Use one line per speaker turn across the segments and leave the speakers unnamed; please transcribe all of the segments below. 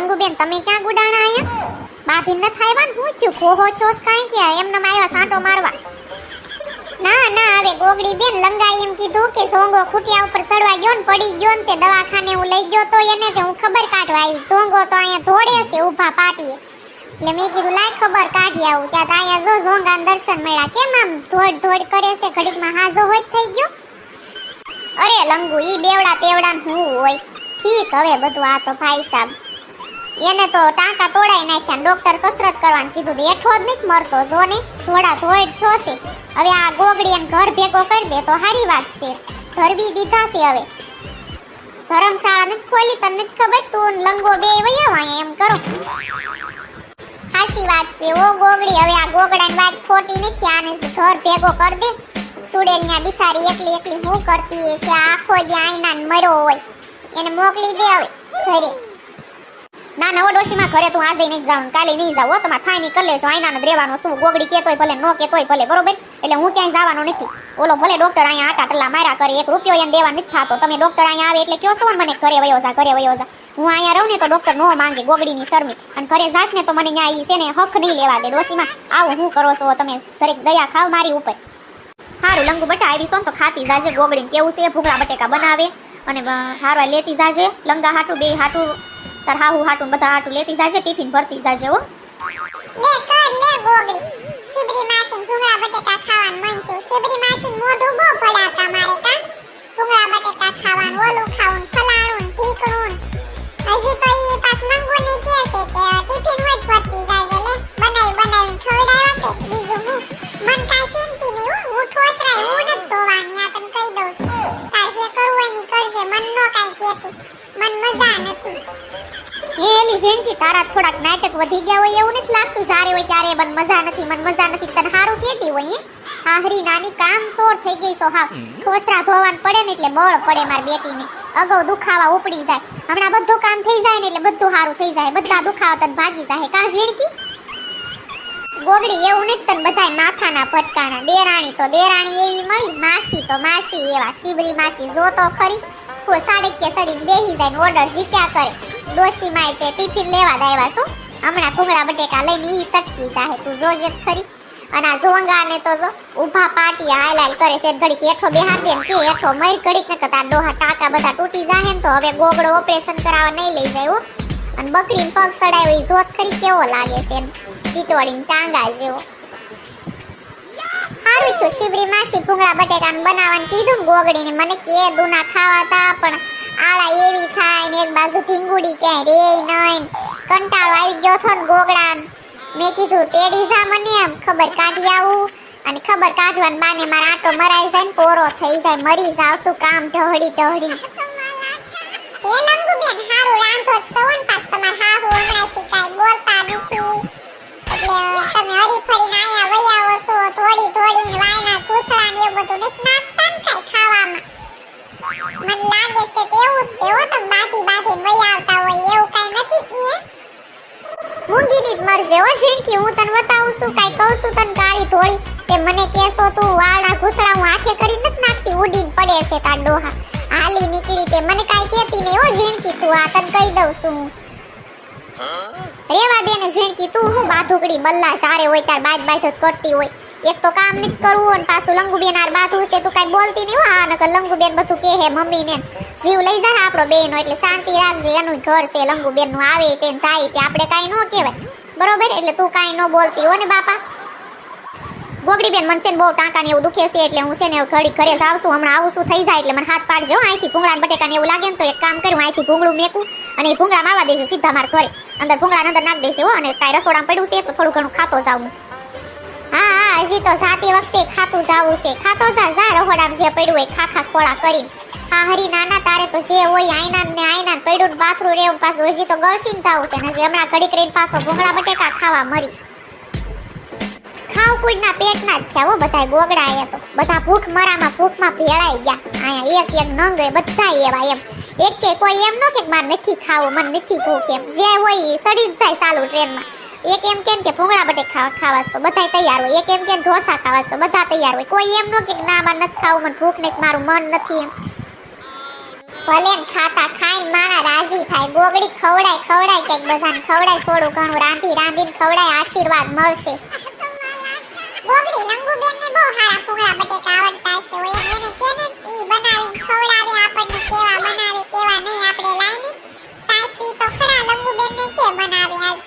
લંગુબેન તમે ક્યાં ગુડાણા આયા બાથી ન થાય હું છું કોહો છોસ કાઈ કે એમને આવ્યા સાંટો મારવા. ના ના, હવે ગોગડી બેન લંગાઈ એમ કીધું કે સોંગો ખૂટિયા ઉપર ચડવા ગયો ને પડી ગયો ને તે દવાખાને હું લઈ ગયો તો એને તે હું ખબર કાઢવા આવી સોંગો તો અહીંયા ધોડે છે, ઊભા પાટીએ. એટલે મેં કીધું, લાય ખબર કાઢી આવું. ત્યાં અહીંયા જો ઝોંગાન દર્શન મળ્યા. કેમ આમ ધોડ ધોડ કરે છે? ઘડીકમાં હાજો હોય થઈ ગયો. અરે લંગુ, ઈ બેવડા તેવડા હું હોય. ઠીક, હવે બધું આ તો ભાઈ સાહેબ એને તો ટાંકા તોડાઈ નાખ્યા ડોક્ટર કસરત કરવાનું કીધું એઠો જ નથી મરતો, જો ને. થોડા ધોઈડ છો છે. હવે આ ગોગડી એને ઘર ભેગો કરી દે તો સારી વાત છે. ધરવી દીધા છે હવે. ધર્મશાળા નથી ખોલી, તને નથી ખબર? તું લંગો બે વયા એમ કરો. હાશી વાત છે ઓ ગોગડી. હવે આ ગોગડાની વાત ખોટી નથી, આને ઘર ભેગો કર દે. સુડેલ ન્યા બિચારી એકલી એકલી હું કરતી છે આખો જ્યાં આઈના મર્યો હોય, એને મોકલી દે હવે ઘરે. ના નવો ડોશીમાં ઘરે તું આજે નહીં જાઉં કાલે નહીં જાવ તમારે થાય નહીં કરી લેજો આઈના રહેવાનું શું? ગોગડી કેતોય ભલે, નો કેતોય ભલે, બરોબર? એટલે હું ક્યાંય જવાનું નથી. ઓલો ભલે ડોક્ટર અહીંયા આટા ટલા માર્યા કરે, એક રૂપિયો એને દેવા નથી થતો. તમે ડોક્ટર અહીંયા આવે એટલે કયો છો મને ઘરે વયો જા, ઘરે વયો જા. હું અહીંયા રહું ને તો ડોક્ટર નો માંગે ગોગડીની શરમી. અને ઘરે જાશ ને તો મને ન્યા છે ને હક નહીં લેવા દે ડોશીમાં. આવું હું કરો છો તમે? સરેક દયા ખાવ મારી ઉપર. હારું, લંગુ બટા આવી સોન તો ખાતી જાજે ગોગડીને. કેવું છે? ભૂગળા બટેકા બનાવે અને હારવા લેતી જાજે. લંગા હાટું, બે હાટું. તાર હાહુ હાટું બધા હાટું લેતી જાજે, ટિફિન ભરતી જાજે હો.
લે, કર લે ગોગડી સિબરી માસીન ભૂંગળા બટેકા ખાવાનું મન છું સિબરી માસીન મોઢું બહુ ફડાતા મારે.
એલી તારા થોડાક નાટક વધી ગયા હોય એવું નથી લાગતું? સારી હોય ત્યારે મન મજા નથી મન મજા નથી તને હારું કેતી હોય હાહરી નાની કામ સોર થઈ ગઈ સો હાવ. ખોસરા ધોવાન પડે ને એટલે બળ પડે મારી બેટીને. અગાઉ દુખાવા ઉપડી જાય. હમણાં બધું કામ થઈ જાય ને એટલે બધું હારું થઈ જાય. બધા દુખાવા તને ભાગી જાય. કા ઝીણકી? ગોગડી એવું નથી તને બધાય માથાના ફટકાના દેરાણી તો દેરાણી એવી મળી માસી તો માસી એવા. શિબરી માસી જો તો ખરી. કોઈ સાડકે સડીને બેહી જાય ઓર્ડર જીત્યા કરે. ડોશી માય તે ટિફિન લેવા દાવ્યા શું હમણાં ભૂંગળા બટેકા લઈને ઈ સટકી સાહે તું જોજે ખરી. અને આ ઝોંગા ને તો જો ઊભા પાટી હાલ કરે છે ઘડીક હેઠો બેહાર દે કે હેઠો મર ઘડીક ને કતા ડોહા ટાકા બધા તૂટી જાહે તો હવે ગોગડો ઓપરેશન કરાવવા નહીં લઈ જાય અને બકરીને પગ સડાયો, ઈ જોત ખરી કેવો લાગે છે ટીટોડીને ટાંગા જેવો. હારું છું, શિબરી માસી ભૂંગળા બટેકાનું બનાવવાનું કીધું ગોગડીને મને કે દુના ખાવા તા, પણ આળા એવી થાય ને એક બાજુ ઢીંગુડી ક્યાંય રે નહીં કંટાળો આવી ગયો છો ને ગોગડા મેં કીધું, તેડી જા મને એમ, ખબર કાઢી આવું અને ખબર કાઢવાને બાને મારા આટો મરાઈ જાય ને પોરો થઈ જાય, મરી જાવ શું કામ ઢહડી ઢહડી
એ લંબુ બેન હારું રાંધો જ છો ને તમાર તમે હરી ફરીને
મરજે હો ઝીણકી હું તને બતાવું છું, કઈ કહું છું, તને કાળી થોડી તે મને કહેશો, તું વાળા ઘૂસડા હું હાથે કરી નથી નાખતી, ઉડીને પડે છે તાર ડોહા. હાલી નીકળી તે. મને કઈ કહેતી નહીં હો, ઝીણકી, તું આ તને કહી દઉં છું રેવા દે ને, ઝીણકી, તું હું બાથુકડી બલ્લા સારે હોય તાર બાજ બાજ કરતી હોય. એક તો કામ નથી કરવું અને પાછું લંગુબેન આર બાથું છે, તું કાંઈ બોલતી નહીં હા નકર લંગુબેન બધું કહે હે મમ્મીને. જીવ લઈ જાય આપણો બેનો એટલે શાંતિ રાખજે, એનું ઘર છે લંગુબેનનું આવે તે ને જાય તે. આપણે કાંઈ ન કહેવાય. બરોબર? એટલે તું કાંઈ ન બોલતી હો ને બાપા. ગોગડી બેન મને બહુ ટાંકા ને એવું દુખે છે, એટલે હું છે ને ઘડી ઘરે જ આવશું. હમણાં આવું થઈ જાય એટલે મને હાથ પાડજો. અહીંથી ભૂંગળા ને બટેકા ને એવું લાગે ને તો એક કામ કરું, અહીંથી ભૂંગળું મેકું અને એ ભૂંગળા માવા દેજો, સીધા મારા ઘરે. અંદર ભૂંગળા અંદર નાખ દેજો હો, અને કાંઈ રસોડામાં પડ્યું છે તો થોડું ઘણું ખાતો જાઉં હા. હા, હજી તો જાતી વખતે ખાતું જાવું છે. ખાતો જા જા, રહોડામાં જે પડ્યું હોય ખાખા ખોળા કરીને. હા, હરી નાના તારે તો જે હોય આઈના ને આઈના પડ્યું બાથરૂમ રેવું પાછું. હજી તો ગળસીને જાવું છે ને હજી હમણાં કડી કરીને પાછો ભૂંગળા બટેકા ખાવા મરીશ. ખાવ કુડના પેટના જ છે હો બધા ગોગડા આયા તો. બધા ભૂખ મરામાં ભૂખમાં ભેળાઈ ગયા. આયા એક એક નંગ એ બધા એવા એમ. એક કે કોઈ એમ નો કે માર નથી ખાવું, મને નથી ભૂખ એમ. જે હોય એ સડી થાય ચાલુ ટ્રેનમાં. એક એમ કેમ કે ભૂંગળા બટે ખાવા તો બધા તૈયાર હોય. એક એમ કેમ ઢોસા ખાવા તો બધા તૈયાર હોય. કોઈ એમ નો કે ના, મારે નથી ખાવું, મને ભૂખ નથી મારું મન નથી એમ. ભલે ને ખાતા ખાઈને માણા રાજી થાય. ગોગડી ખવડાય ખવડાય ક્યાંક બધાને. ખવડાય થોડું ઘણું રાંધી રાંધીને ખવડાય આશીર્વાદ મળશે.
ગોગડી ને બહુ સારા ફૂગડા બટેકા આવડતા છે ઓય. એને કે ને ઈ બનાવીને ખવડાવે આપણને કેવા બનાવે કેવા નહીં આપણે લાઈની સાઈપી તો ખરા લંગુબેન ને કે બનાવે આજ?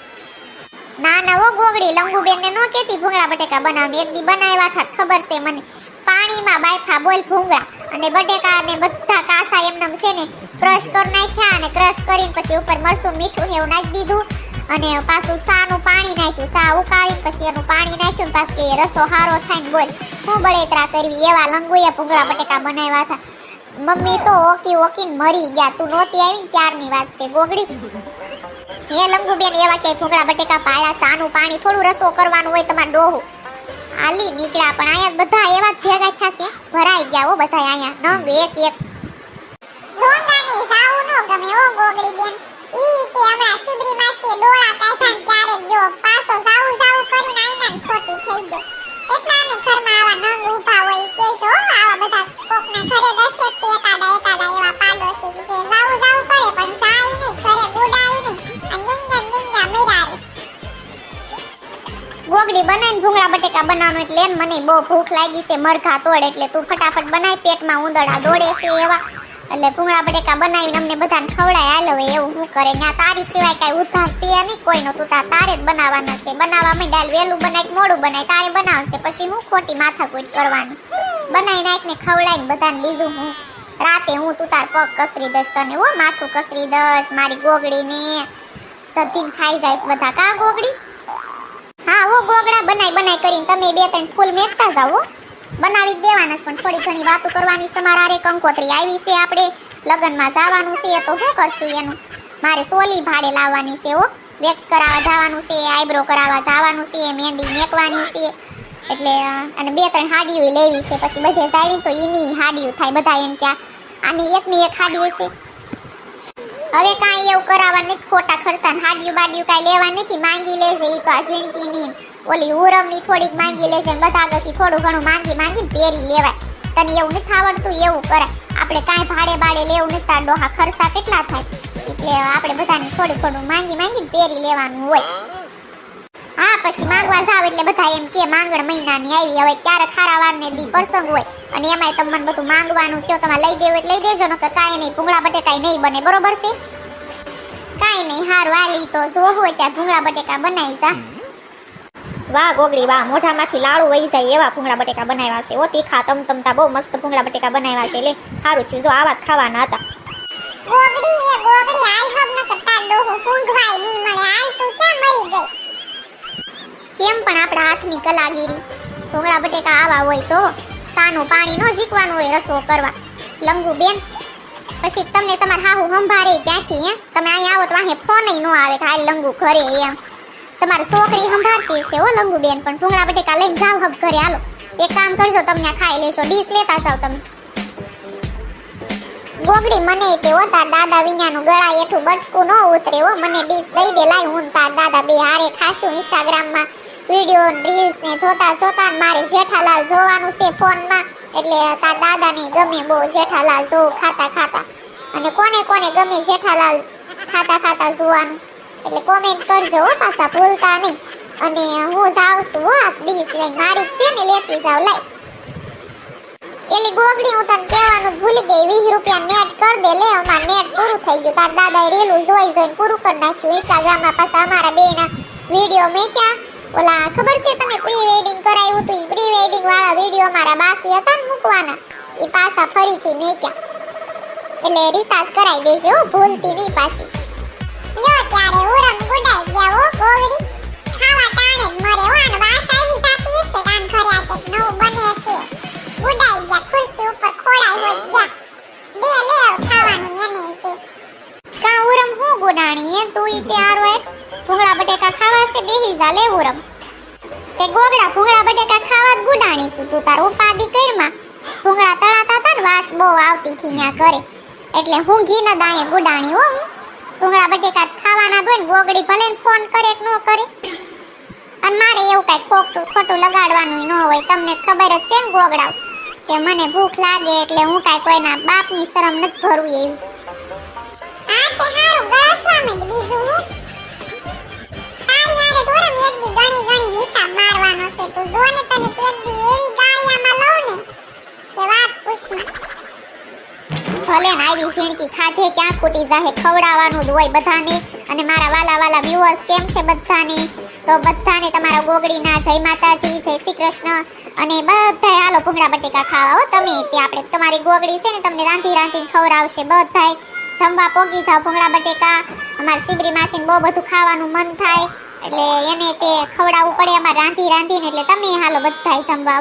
ના ના ઓ ગોગડી લંગુબેન ને નો કેતી ભૂંગળા બટેકા બનાવની એક દી બનાવ્યા હતા ખબર છે મને. પાણીમાં બાયફા બોલ ભૂંગળા અને બટેકા ને બધા કાસા એમને છે ને ક્રશ કરી નાખ્યા અને ક્રશ કરીને પછી ઉપર મરચું મીઠું એવું નાખી દીધું. અને પાછું સાનું પાણી નાખ્યું, સા ઉકાળી પછી એનું પાણી નાખ્યું પાછી એ રસો હારો થાય ને બોલ, હું બળેતરા કરવી? એવા લંગુએ ભૂંગળા બટેકા બનાવ્યા હતા. મમ્મી તો ઓકી ઓકીને મરી ગયા. તું નહોતી આવી ત્યારની વાત છે, ગોગડી. એ લંગુબેન, એવા ક્યાંય ભૂંગળા બટેકા પાયા? સાનું પાણી, થોડું રસો કરવાનું હોય તમારે ડોહું. હાલી નીકળ્યા, પણ અહીંયા બધા એવા જ ભેગા થયા છે. ભરાઈ ગયા હો બધા અહીંયા. નંગ એક એક.
રોંગાને જાવું નો ગમે ઓ ગોગડી બેન ઈ
ગોગડી બટેકા બનાવવાનું એટલે મને બહુ ભૂખ લાગી છે મરઘા તોડ એટલે તું ફટાફટ બનાવી પેટમાં ઉંદરડા દોડે છે એવા. એટલે ભૂંગળા બટેકા બનાવીને અમને બધાને ખવડાય, હાલ એવું હું કરે. ત્યાં તારી સિવાય કાંઈ ઉધાર છે નહીં કોઈનો તું તાર તારે જ બનાવવાના છે. બનાવવા માંડ વહેલું બનાય મોડું બનાય, તારે બનાવશે. પછી હું ખોટી માથાકૂટ કરવાની. બનાવી નાખને ખવડાવીને બધાને બીજું હું. રાતે હું તું તાર પગ કસરી દઈશ તને, હો, માથું કસરી દઈશ, મારી ગોગડીને સધીને ખાઈ જાય બધા. કા ગોગડી હા, હો, ગોગડા, બનાય બનાય કરીને તમે બે ત્રણ ફૂલ મેકતા જાઓ બનાવી દેવાના પણ થોડી ઘણી વાતો કરવાની તમારા રે કંકોત્રી આવી છે આપણે, લગ્નમાં જવાનું છે, તો શું કરશું એનું? મારે સોલી ભાડે લાવવાની છે, હો. વેક્સ કરાવવા જવાનું છે, આઈબ્રો કરાવવા જવાનું છે, મહેંદી મેકવાની છે. એટલે અને બે ત્રણ હાડીઓ લેવી છે, પછી બધે જાવી તો એની હાડીઓ થાય બધા એમ કે આ- આની એકની એક હાડી હશે. હવે કાંઈ એવું કરાવવા નથી, ખોટા ખર્ચા હાડિયું બાડિયું કાંઈ લેવા નથી, માંગી લેશે એ તો આ ઝીણકીની ને ઓલી ઉરમની થોડી જ માંગી લેશે બધા આગળથી થોડું ઘણું માંગી માંગી પહેરી લેવાય. તને એવું નથી આવડતું, એવું કરે આપણે કાંઈ ભાડે બાડે લેવું નથી, તાર ડોહા ખર્ચા કેટલા થાય? એટલે આપણે બધાને થોડું થોડું માંગી માંગીને પહેરી લેવાનું હોય. હા, પછી માંગવા જાવ એટલે બધા એમ કે માંગણ મહિનાની આવી, હવે ક્યારેક ખારા વારને દી પ્રસંગ હોય. અને એમાંય તમને બધું માંગવાનું કયો તમે લઈ દેવું એટલે લઈ દેજો, નકર કાંઈ નહીં, ભૂંગળા બટેકા નહીં બને, બરોબર છે? કાંઈ નહીં, હારું, હાલી તો જો હોય ત્યાં ભૂંગળા બટેકા બનાવી જા. વાહ, ગોગડી, વાહ, મોઢામાંથી લાડુ વહી જાય એવા ભૂંગળા બટેકા બનાવ્યા છે. ઓ તીખા, તમતમતા, બહુ મસ્ત ભૂંગળા બટેકા બનાવ્યા છે. લે સારું થયું. જો આવા જ ખાવાના હતા.
ગોગડી, એ ગોગડી, હાલ હબ ન કરતા ડોહો ઊંઘવાય નહીં મળે હાલ તું ક્યાં મરી ગઈ
કેમ પણ આપણા હાથની કલાગીરી? ભૂંગળા બટેકા આવા હોય તો સાનું પાણી નો શીખવાનું હોય રસો કરવા. લંગુ બેન પછી તમને તમારા હાહુ સંભાળે ક્યાંથી એમ તમે અહીંયા આવો તો અહીં ફોન ન આવે કે હાલ લંગુ ઘરે એમ. તમારી છોકરી સંભાળતી છે હો લંગુ બેન પણ ભૂંગળા બટેકા લઈને જાવ હબ ઘરે. હાલો, એક કામ કરજો, તમને ખાઈ લેશો. ડીશ લેતા જાવ તમે. ગોગડી મને કે હો તાર દાદા નું ગળા એઠું બટકું ન ઉતરે હો. મને ડીશ દઈ દે, લાય હું તાર દાદા બે હારે ખાશું ઇન્સ્ટાગ્રામમાં વીડિયો રીલ્સ ને જોતા જોતા મારે જેઠાલાલ જોવાનું છે ફોનમાં. એટલે તાર દાદાને ગમે બહુ જેઠાલાલ જોવું ખાતા ખાતા. અને કોને કોને ગમે જેઠાલાલ ખાતા ખાતા જોવાનું. એટલે કોમેન્ટ કરજો પાછા ભૂલતા નહીં. અને હું જાઉં છું આ ડીશ લઈને. મારી છે ને લેતી જાવ લાય. એલી ગોગડી, હું તને કહેવાનું ભૂલી ગઈ. વીસ રૂપિયા નેટ કર દે, લે. અમાર નેટ પૂરું થઈ ગયું. તાર દાદાએ રેલું જોઈ જોઈને પૂરું કરી નાખ્યું. ઇન્સ્ટાગ્રામમાં પાછા અમારા બેના વીડિયો મેક્યા. ઓલા, ખબર છે તમે પ્રી વેડિંગ કરાયું હતું? પ્રી વેડિંગ વાળા વીડિયો મારા બાકી હતા ને મૂકવાના. એ પાછા ફરીથી મેક્યા. એટલે રિસાર્જ કરાવી દેજો ભૂલતી નહીં પાછી.
યો ત્યારે ઉરમ ગુડાઈ ગયા હો ગોગડી ખાવા ટાણે મરે વાન વાસ આવી
આવતી થી ન્યા કરે એટલે હું ઘી ના દાયે ગુડાણી હો. હું ડુંગળા બટેકા ખાવાના દોય ગોગડી ભલે ફોન કરે કે ન કરે. અને મારે એવું કાંઈ ખોટું ખોટું લગાડવાનું ન હોય. તમને ખબર જ છે ને ગોગડાવ કે મને ભૂખ લાગે એટલે હું કાંઈ કોઈના બાપની શરમ નથી ભરવું એવી.
આ તે હારું,
ગળા સ્વામી આવી ઝીણકી ખાધે ક્યાં ખૂટી જાહે? ખવડાવવાનું હોય બધાને. અને મારા વાલા વાલા વ્યુઅર્સ કેમ છે બધાને? તો બધાને તમારા ગોગડીના જય માતાજી, જય શ્રી કૃષ્ણ. અને બધાય હાલો ભૂંગળા બટેકા ખાવા. હો, તમે તે આપણે તમારી ગોગડી છે ને તમને રાંધી રાંધીને ખવડાવશે બધાય. જમવા પોગી જાઓ ભૂંગળા બટેકા. અમારી શિબરી માસીને બહુ બધું ખાવાનું મન થાય. એટલે એને તે ખવડાવવું પડે, અમારે રાંધી રાંધીને. એટલે તમે હાલો બધાય જમવા